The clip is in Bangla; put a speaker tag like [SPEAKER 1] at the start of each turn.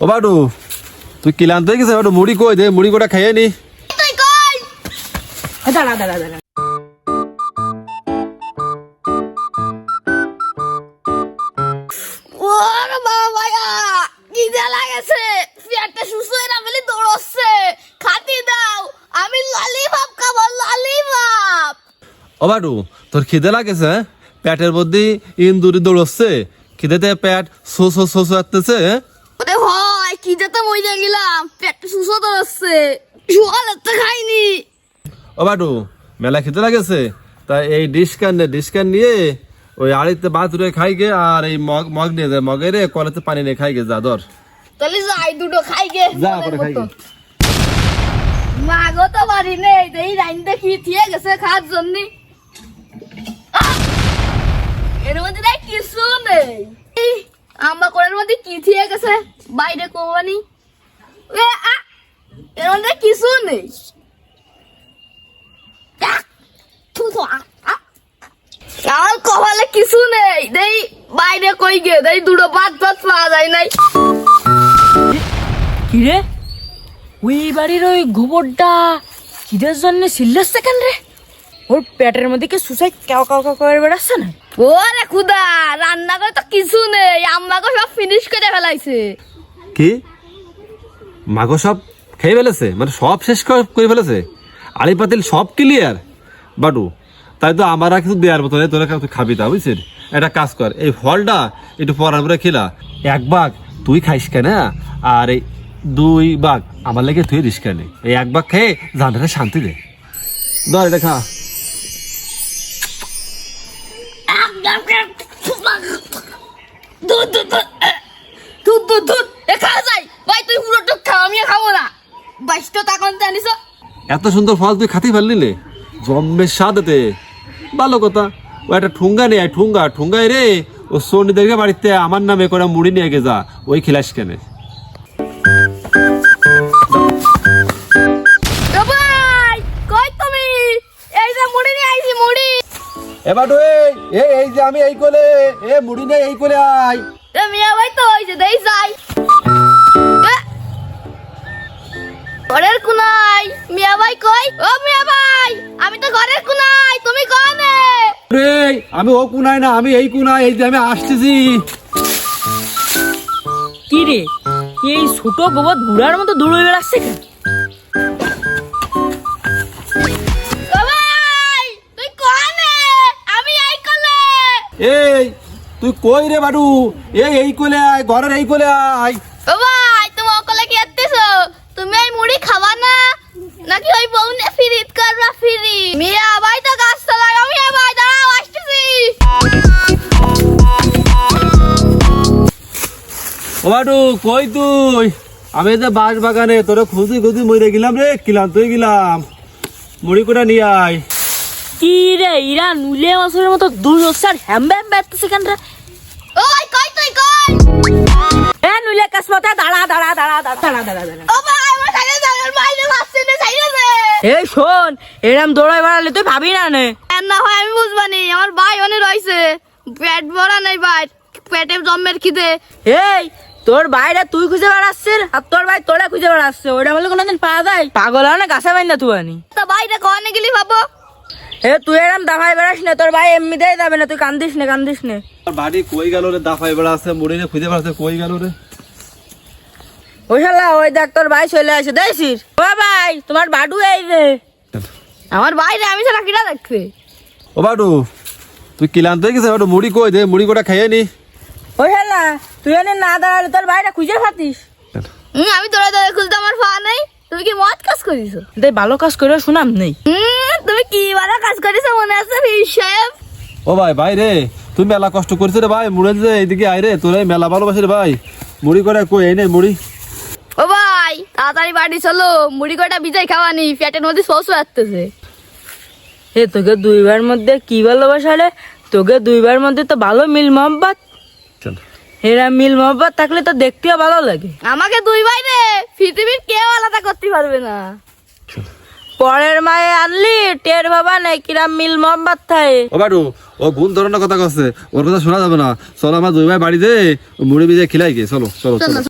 [SPEAKER 1] ও বাডু তুই কিলান্ত হয়ে গেছে বাডু মুড়ি কই দে মুড়ি কোটা খাইয়ে নি
[SPEAKER 2] দাঁড়া দাঁড়া দাঁড়া
[SPEAKER 3] হয়ে
[SPEAKER 1] ও বাডু তোর খিদে লাগেছে হ্যাঁ? পেটের মধ্যে ইন্দুরি দৌড়চ্ছে খিদেতে পেট সো সো সো সো আসতেছে
[SPEAKER 3] যেতে মরে গেলাম পেটটা সুস্থ দৌড়চ্ছে সকালে তো খাইনি।
[SPEAKER 1] ও বাডু মেলা খিদে লাগেছে? তা এই ডিশ কান নে নিয়ে ওই আড়িতে বাথুরে খাই গে আর এই মগ মগ নিয়ে দে মগে রে কলেতে পানি নিয়ে খাই গে যা ধর।
[SPEAKER 3] তাহলে যাই দুটো খাই গে।
[SPEAKER 1] যা করে খাই গে।
[SPEAKER 3] মাগো তো বাড়ি নেই এই লাইনটা কি থিয়ে গেছে খাওয়ার জন্য। এর মধ্যে কিছু নেই। এই, আম্মা কোরের মধ্যে কি থিয়ে গেছে? বাইরে কোবানি এর মধ্যে কিছু নেই। কপালে কিছু নেই। দেই বাইরে কই গে? দেই দুটো ভাত ভাত পাওয়া যায় নাই।
[SPEAKER 2] কিরে ওই বাড়ির ওই গোবরটা কিদের জন্য সিল্লাসছে কেন রে? ওর পেটের মধ্যে কি সুসাই কাও কাও কাও করে বেড়াচ্ছে না?
[SPEAKER 3] ওরে খুদা রান্না করে তো কিছু নেই। আম্মাকে সব ফিনিশ করে ফেলাইছে।
[SPEAKER 1] কি মাগো সব খেয়ে ফেলেছে মানে সব শেষ করে ফেলেছে আলি পাতিল সব ক্লিয়ার বাডু তাই তো আমার কিছু দেওয়ার মতো তোরা তুই খাবি তা বুঝছিস একটা কাজ কর এই ফলটা একটু পরার পরে খেলা এক বাঘ তুই খাইস কেন হ্যাঁ? আর এই দুই বাঘ আমার লেগে তুই দিস কেন এই এক ভাগ খেয়ে জানটা শান্তি দে ধর এটা খা
[SPEAKER 3] দুধ দুধ এ খাওয়া যায় ভাই তুই পুরো টুক খাও আমি খাব না বাইশটা জানিস
[SPEAKER 1] এত সুন্দর ফল তুই খাতেই পারলি নে। জম্মের স্বাদেতে। ভালো কথা। ও একটা ঠুঙ্গা নেই ঠুঙ্গা ঠুঙ্গাই রে। ও সোনিদেরকে বাড়িতে আমার নামে করে মুড়ি নিয়ে গে যা। ওই খিলাস কেনে।
[SPEAKER 3] ও ভাই কই তুমি? এই যে মুড়ি নিয়ে আইছি মুড়ি।
[SPEAKER 1] এবার এই এই যে আমি এই কোলে এ মুড়ি নেই এই কোলে আই
[SPEAKER 3] মিয়া ভাই তো ওই যে দেই যাই। ও মিয়া ভাই আমি তো ঘরের কুনাই তুমি কোনে?
[SPEAKER 1] রে আমি ও না আমি এই এই যে আমি আসতেছি।
[SPEAKER 2] কি রে এই ছোট গোবর বুড়ার মতো দৌড়ে বেড়াচ্ছে কেন?
[SPEAKER 3] এই
[SPEAKER 1] তুই কই রে বাডু? এই এই কোলে আয় ঘরের এই কোলে আয়।
[SPEAKER 3] ও ভাই তুমি অকলে কি আসতেছো তুমি এই মুড়ি খাবা না? নাকি ওই বউনে ফিরিত করবা ফিরি? মিয়া ভাই তো গাছ তলায় মিয়া ভাই দাঁড়াও আসতেছি।
[SPEAKER 1] ও বাডু কই তুই? আমি যে বাঁশ বাগানে তোরে খুঁজি খুঁজি মরে গেলাম রে কিলাম তুই গেলাম। মুড়ি কোটা নিয়ে আয়।
[SPEAKER 2] কি রে ইরা নুলে মাছের মতো দুই ওসার হ্যাম ব্যাম বেড়াচ্ছে কেন রে?
[SPEAKER 3] ওই কই তুই কই?
[SPEAKER 2] এ নুলে কাসমতা দাঁড়া দাঁড়া দাঁড়া দাঁড়া দাঁড়া দাঁড়া। দাঁড়া
[SPEAKER 3] ও ভাই আমার সাইকেল সাইকেল বাইরে
[SPEAKER 2] এই শোন এরম দৌড়াই বেড়ালে তুই ভাবি না নে?
[SPEAKER 3] না হয় আমি বুঝবানি আমার ভাই অনেক রয়েছে। পেট ভরা নেই ভাই পেটে জম্মের খিদে।
[SPEAKER 2] এই তোর বাইরে তুই খুঁজে বেড়াচ্ছিস আর তোর ভাই তোরা খুঁজে বেড়াচ্ছে ওটা বলে কোনোদিন পাওয়া যায়? পাগল হয় না গাছে বাইন না তুই আনি।
[SPEAKER 3] তা বাইরে কনে গেলি ভাবো?
[SPEAKER 2] এ তুই এরম দাফাই বেড়াস না তোর ভাই এমনিতেই যাবে না তুই কান্দিস না কান্দিস না।
[SPEAKER 1] বাড়ি কই গেল রে দাফাই বেড়া আছে মুড়ি নে খুঁজে বেড়াচ্ছে কই গেল রে?
[SPEAKER 2] ওই শালা ওই দেখ তোর ভাই চলে আসে দেখছিস ও ভাই তোমার বাডু এই রে
[SPEAKER 3] আমার বাইরে আমি ছাড়া কিনা দেখছে
[SPEAKER 1] ও বাডু তুই কিলান্ত হয়ে গেছে বাডু মুড়ি কই দে মুড়ি কোটা খাইয়ে নি।
[SPEAKER 2] ওই শালা তুই এনে না দাঁড়ালে তোর ভাইটা খুঁজে পাতিস?
[SPEAKER 3] হুম, আমি তোরা তোরা খুঁজতে আমার পা নেই। তুমি কি মদ কাজ করিছো?
[SPEAKER 2] দেখ ভালো কাজ করে শুনাম নেই।
[SPEAKER 3] তুমি কি বারা কাজ করিছো মনে আছে ফির সাহেব?
[SPEAKER 1] ও ভাই ভাই রে তুই মেলা কষ্ট করিস রে ভাই মুড়ে যে এইদিকে আয় রে তোর মেলা ভালোবাসি রে ভাই। মুড়ি করে কই এই নে মুড়ি।
[SPEAKER 3] ভাই তাড়াতাড়ি বাড়ি চলো মুড়ি কটা বিজাই খাওয়ানি পেটের মধ্যে শোষ আসতেছে।
[SPEAKER 2] এ তোকে দুইবার মধ্যে কি ভালোবাসা রে? তোকে দুইবার মধ্যে তো ভালো মিল মোহব্বত।
[SPEAKER 1] চল।
[SPEAKER 2] এরা মিল মোহব্বত থাকলে তো দেখতেও ভালো লাগে।
[SPEAKER 3] আমাকে দুই ভাই রে পৃথিবীর কেউ আলাদা করতে পারবে না।
[SPEAKER 2] পরের মায়ে আনলি টের বাবা নাই কিরাম মিল মোহব্বত থাকে
[SPEAKER 1] ও বাডু ও গুণ ধরনের কথা কচ্ছে ওর কথা শোনা যাবে না। চলো আমার দুই ভাই বাড়ি দে মুড়ি ভিজে খিলাই গে। চলো। চলো চলো।